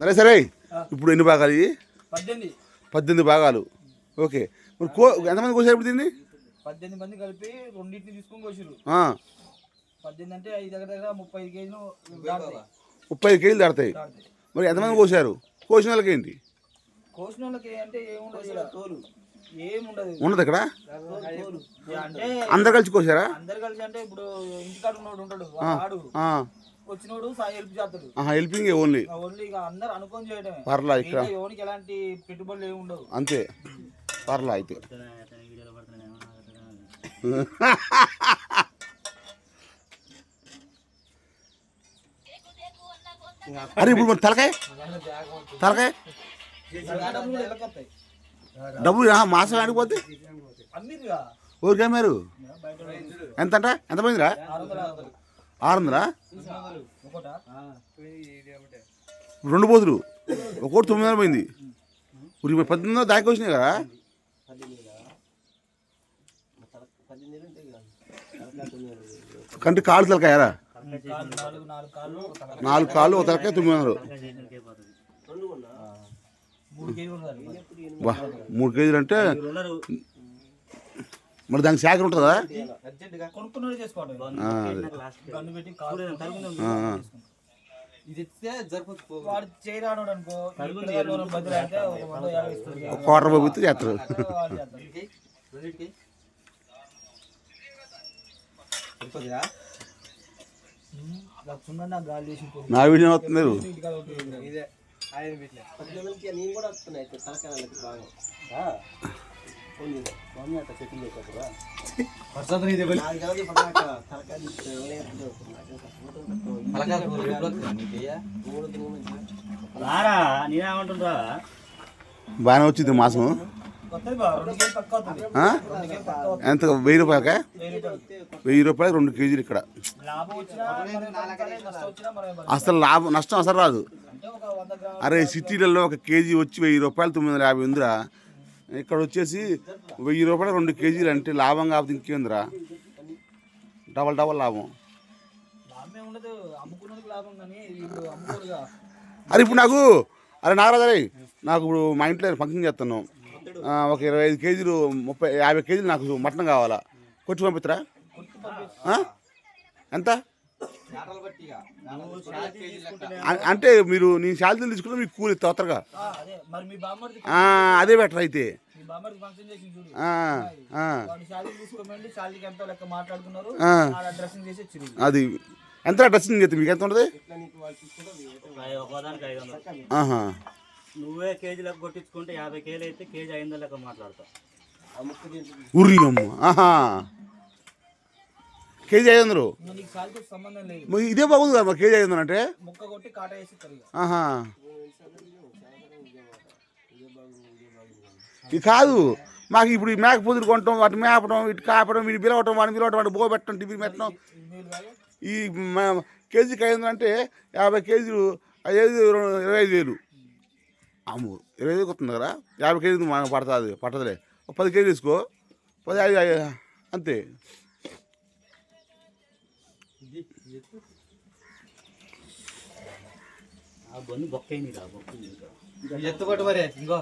సరే సరే. ఇప్పుడు ఎన్ని భాగాలు ఇవి? పద్దెనిమిది. పద్దెనిమిది భాగాలు. ఓకే. మరి కో ఎంతమంది కోసారు ఇప్పుడు దీన్ని? పద్దెనిమిది మంది కలిపి రెండింటిని తీసుకొని కోసిరు ఆ, పద్దెనిమిది అంటే ఐదు దగ్గర దగ్గర ముప్పై ఐదు కేజీలు ముప్పై ఐదు కేజీలు దాడతాయి మరి ఎంతమంది కోసారు? కోసిన వాళ్ళకి ఏంటి? కోసిన వాళ్ళకి అంటే ఏముండదు ఇక్కడ. తోలు. ఏముండదు ఉండదు. ఇక్కడ? అంటే అందరు కలిసి కోసారా? అందరు కలిసి అంటే ఇప్పుడు ఇంటికాడ ఉన్నోడు ఉంటాడు వచ్చినోడు సా- హెల్ప్ చేస్తాడు. ఆహా, హెల్పింగ్ ఓన్లీ ఓన్లీ ఇక అందరు అనుకొని చేయడమే. పర్లా ఇక్కడ. మిగతా ఎవరికి ఎలాంటి పెట్టుబడులు ఏమి ఉండవు. అంతే. పర్లా అయితే. అరే ఇప్పుడు మరి తలకాయ? తలకాయ? డబ్బులు మాసం ఆడిపోతే ఊరికే మీరు ఎంత ఎంత పోయిందిరా? ఆరు వందల ఆరు వందలు ఆరు వందలా ఒకటా. రెండు పోతులు ఒక్కోటి తొమ్మిది వందలు పోయింది ఇప్పుడు పద్దెనిమిది వందలు దాకా వచ్చినాయి కదా? కంటి కాళ్ళు తలకాయరా? నాలుగు నాలుగు కాళ్ళు ఒక తలకాయ తొమ్మిది వందలు. మూడు కేజీలు అంటే మరి దానికి శాఖ ఉంటుందా? క్వార్టర్ పంపిస్తే చేస్తారు. నా వీడియో. ఇదే ఆయన నేను కూడా వస్తున్నాయి తలకాయలకి బాగా. ఫోన్ రారా నేనేమంటుండ్రా బాగానే వచ్చింది మాసం. ఎంత వెయ్యి రూపాయలకా? వెయ్యి రూపాయలు. రెండు కేజీలు ఇక్కడ. అసలు లాభం నష్టం అసలు రాదు. అరే సిటీలలో ఒక కేజీ వచ్చి వెయ్యి రూపాయలు తొమ్మిది వందల యాభై ఉందిరా. ఇక్కడ వచ్చేసి వెయ్యి రూపాయలు రెండు కేజీలు అంటే లాభం కాకపోతే ఇంకేందిరా? డబల్ డబల్ లాభం. అరే ఇప్పుడు నాకు అరే నాగరాజు అరే నాకు ఇప్పుడు మా ఇంట్లో ఫంక్షన్ చేస్తున్నాం. ఆ, ఒక ఇరవై ఐదు కేజీలు ముప్పై యాభై కేజీలు నాకు మటన్ కావాలా? కొట్టి పంపిస్తారా? ఎంత? అంటే మీరు నేను శాలరీలు తీసుకుంటే మీకు కూలి తొందరగా. ఆ, అదే మరి మీ బామ్మర్ది ఆ, అదే బెటర్ అయితే. మీ బామ్మర్ది ఫంక్షన్ చేసి చూడు. ఆ, ఆ, వాడు శాలరీ తీసుకోమండి శాలరీకి ఎంతో లెక్క మాట్లాడుకున్నారు ఆ. ఆడ డ్రెస్సింగ్ చేసి ఇచ్చిరు అది. ఎంత డ్రెస్సింగ్ చేస్తే మీకు ఎంత ఉంటుంది? నువ్వే కేజీలకు కొట్టించుకుంటే యాభై కేజీలు అయితే కేజీ ఐదు వందలు లెక్క మాట్లాడతావు. ఉర్రి అమ్మ ఆహా. కేజీ ఐదు వందలు? ఇదే బాగుంది కదా కేజీ ఐదు వందలు అంటే? ఆహా. ఇది కాదు. మాకు ఇప్పుడు ఈ మేక పొదులు కొనటం వాటి మేపడం ఇటు కాపడం వీటి పిలవటం వాడిని పిలవటం వాటి బో పెట్టడం టిఫిన్ పెట్టడం ఈ కేజీకి ఐదు అంటే యాభై కేజీలు ఐదు ఇరవై ఐదు వేలు. అమ్ము ఇరవై ఐదు వస్తుంది కదా? యాభై కేజీలు పడుతుంది పట్టదులే. ఒక పది కేజీలు తీసుకో. పది ఐదు అంతే. ఆ బొన్ను బొక్క అయింది బొక్క ఎత్తుకోటి మరి ఇంకో.